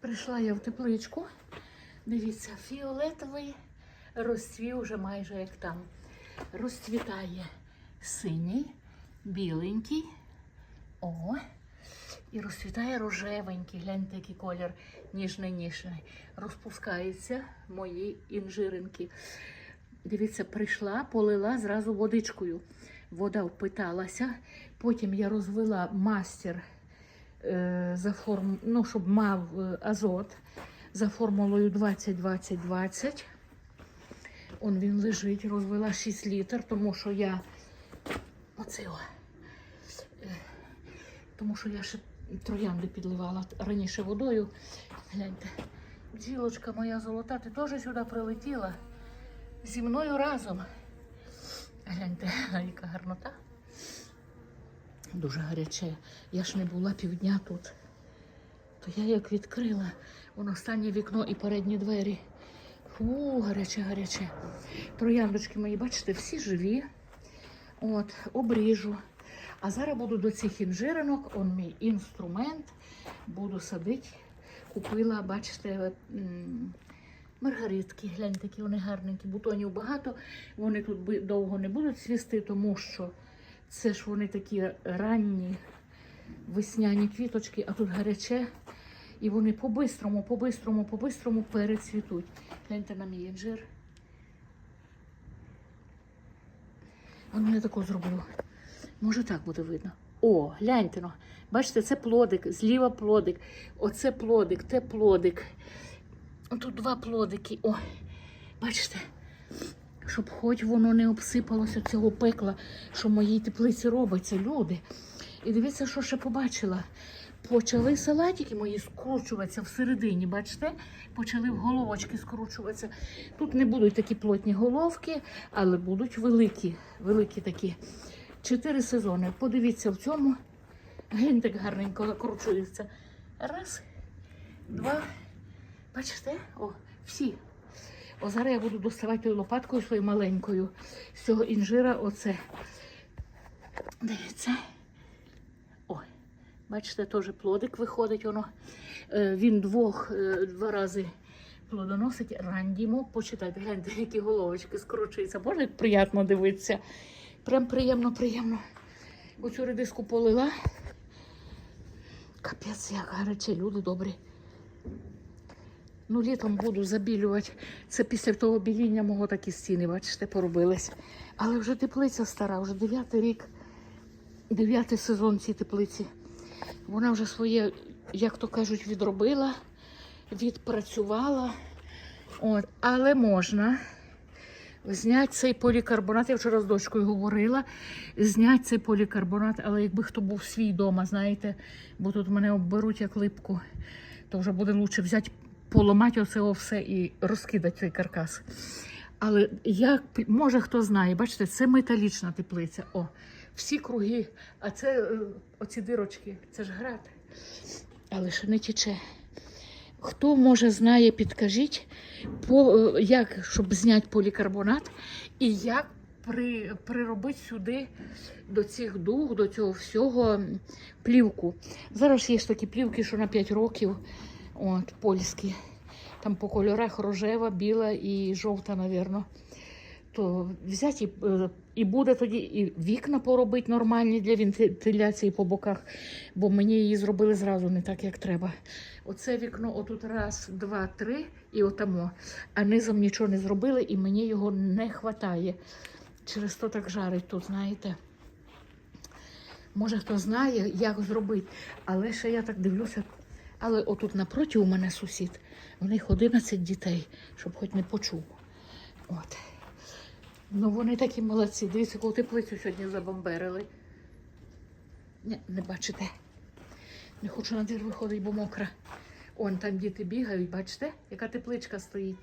Прийшла я в тепличку. Дивіться, фіолетовий розцвів уже майже як там. Розцвітає синій, біленький. О, і розцвітає рожевенький. Гляньте, який колір ніжний ніжний. Розпускаються мої інжиринки. Дивіться, прийшла, полила зразу водичкою. Вода впиталася. Потім я розвела мастер за форм, ну, щоб мав е, азот за формулою 20-20-20. Он він лежить, розвела 6 літр, тому що я оце е, тому що я ще троянди підливала раніше водою. Гляньте, бджілочка моя золота, ти теж сюди прилетіла зі мною разом. Гляньте, яка гарнота. Дуже гаряче. Я ж не була півдня тут. То я як відкрила, воно останнє вікно і передні двері. Фу, гаряче, гаряче. Трояндочки мої, бачите, всі живі. От, обріжу. А зараз буду до цих інжиринок, он мій інструмент, буду садити. Купила, бачите, маргаритки. Гляньте, які вони гарненькі. Бутонів багато. Вони тут довго не будуть цвісти, тому що це ж вони такі ранні весняні квіточки, а тут гаряче. І вони по-бистрому, по-бистрому, по-бистрому перецвітуть. Гляньте на мій інжир. А ну я тако зроблю. Може так буде видно. О, гляньте ну. Бачите, це плодик, зліва плодик. Оце плодик, те плодик. Тут два плодики. О, бачите? Щоб хоч воно не обсипалося цього пекла, що в моїй теплиці робиться, люди. І дивіться, що ще побачила. Почали салатики мої скручуватися всередині, бачите? Почали в головочки скручуватися. Тут не будуть такі плотні головки, але будуть великі, великі такі. Чотири сезони. Подивіться в цьому. Гляньте, як гарненько закручується. Раз, два. Бачите? О, всі. О, зараз я буду доставати лопаткою своєю маленькою з цього інжира. Оце. Дивіться. Ой, бачите, теж плодик виходить. Воно. Е, Він двох, е, два рази плодоносить. Рандімо. Почитайте, гляньте, які головочки скручуються. Боже, як приємно дивитися. Прям приємно, приємно. Оцю редиску полила. Капець, як гаряче, люди добрі. Ну, літом буду забілювати. Це після того біління мого такі стіни, бачите, поробились. Але вже теплиця стара, вже дев'ятий рік, дев'ятий сезон цій теплиці. Вона вже своє, як то кажуть, відробила, відпрацювала. От. Але можна зняти цей полікарбонат. Я вчора з дочкою говорила. Зняти цей полікарбонат, але якби хто був свій вдома, знаєте, бо тут мене обберуть як липку, то вже буде краще взяти поламати оце все і розкидати цей каркас. Але як може хто знає, бачите, це металічна теплиця. О, всі круги, а це е, оці дирочки, це ж град. Але ще не тече. Хто може знає, підкажіть, по, е, як, щоб зняти полікарбонат і як при, приробити сюди до цих дуг, до цього всього плівку. Зараз є ж такі плівки, що на 5 років. От, польські. Там по кольорах рожева, біла і жовта, напевно. То взяти і, е, і буде тоді і вікна поробити нормальні для вентиляції по боках, бо мені її зробили зразу не так, як треба. Оце вікно, отут раз, два, три і отамо. А низом нічого не зробили, і мені його не вистачає. Через то так жарить тут, знаєте. Може, хто знає, як зробити. Але ще я так дивлюся. Але отут напроти у мене сусід. У них 11 дітей, щоб хоч не почув. От. Ну вони такі молодці. Дивіться, яку теплицю сьогодні забомберили. Не, не бачите. Не хочу на двір виходити, бо мокра. Он там діти бігають, бачите, яка тепличка стоїть.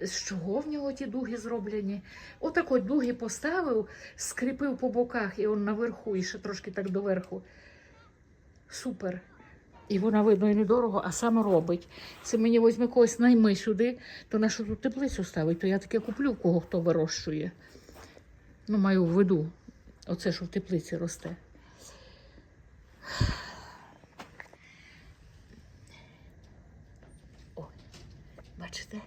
З чого в нього ті дуги зроблені? Отак от дуги поставив, скріпив по боках, і он наверху, і ще трошки так доверху. Супер. І вона, видно, і недорого, а саме робить. Це мені візьме когось найми сюди, то на що тут теплицю ставить, то я таке куплю, кого хто вирощує. Ну, маю в виду. Оце, що в теплиці росте. бачите?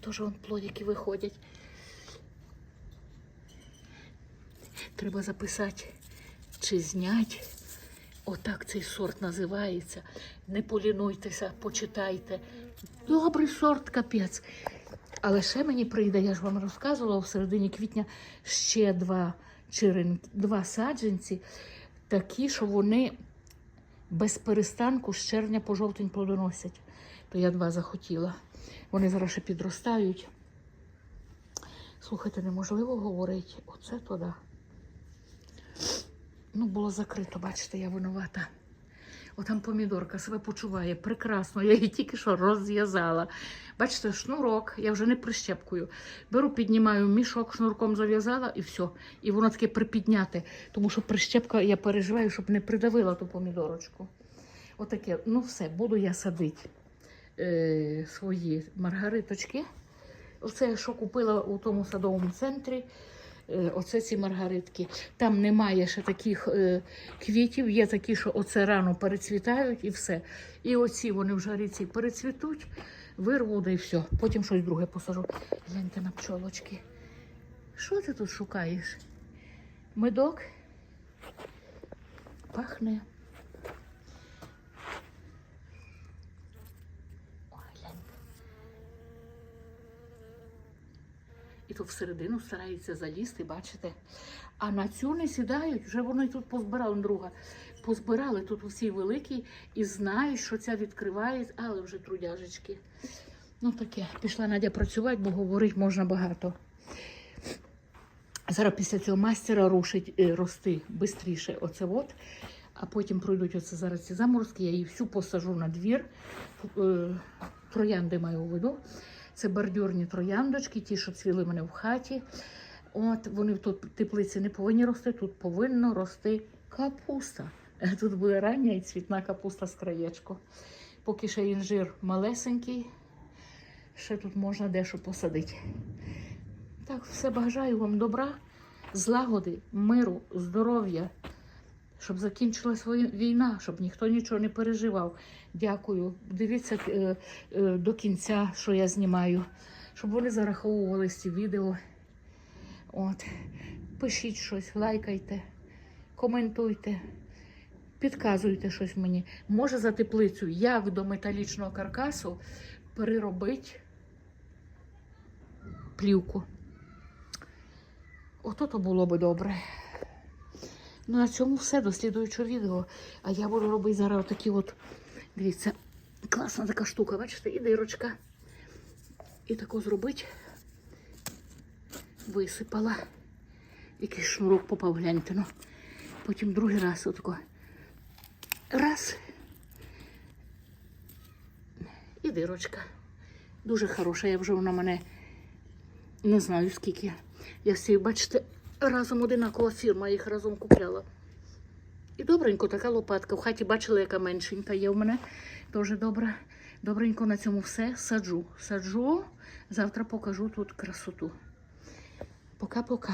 Теж вон плодики виходять. Треба записати чи зняти. Отак цей сорт називається. Не полінуйтеся, почитайте. Добрий сорт, капець. Але ще мені прийде, я ж вам розказувала, в середині квітня ще два, черен... два саджанці, такі, що вони без перестанку з червня по жовтень плодоносять. То я два захотіла. Вони зараз ще підростають. Слухайте, неможливо говорити. Оце то да. Ну, було закрито, бачите, я винувата. Отам помідорка себе почуває прекрасно. Я її тільки що розв'язала. Бачите, шнурок, я вже не прищепкую. Беру, піднімаю мішок, шнурком зав'язала і все. І воно таке припідняте. Тому що прищепка, я переживаю, щоб не придавила ту помідорочку. Отаке, ну все, буду я садити е, свої маргариточки. Оце, що купила у тому садовому центрі. Е, Оце ці маргаритки. Там немає ще таких е, квітів, є такі, що оце рано перецвітають і все. І оці вони в жариці перецвітуть, вирву, і все. Потім щось друге посажу. Гляньте на пчолочки. Що ти тут шукаєш? Медок? Пахне. То всередину стараються залізти, бачите. А на цю не сідають, вже вони тут позбирали друга. Позбирали тут усі великі і знають, що ця відкриває, але вже трудяжечки. Ну таке, пішла Надя працювати, бо говорити можна багато. Зараз після цього мастера рушить е, рости швидше оце от. А потім пройдуть оце зараз ці заморозки, я її всю посажу на двір. Е, Троянди маю у виду. Це бордюрні трояндочки, ті, що цвіли мене в хаті. От вони тут в теплиці не повинні рости, тут повинно рости капуста. Тут буде рання і цвітна капуста з краєчку. Поки ще інжир малесенький, ще тут можна дещо посадити. Так, все бажаю вам добра, злагоди, миру, здоров'я, щоб закінчилась війна, щоб ніхто нічого не переживав. Дякую. Дивіться е, е, до кінця, що я знімаю, щоб вони зараховували ці відео. От. Пишіть щось, лайкайте, коментуйте, підказуйте щось мені. Може за теплицю, як до металічного каркасу переробити плівку. Ото то було би добре. Ну, на цьому все до слідуючого відео. А я буду робити зараз отакі от, дивіться, класна така штука, бачите, і дирочка. І тако зробити. Висипала. Якийсь шнурок попав, гляньте. Ну. Потім другий раз отако. Раз. І дирочка. Дуже хороша. Я вже вона мене не знаю скільки. Я всі, бачите, разом одинакова фірма, їх разом купляла. І добренько така лопатка. В хаті бачила, яка меншенька є в мене. Дуже добре. Добренько на цьому все саджу. Саджу. Завтра покажу тут красоту. Пока-пока.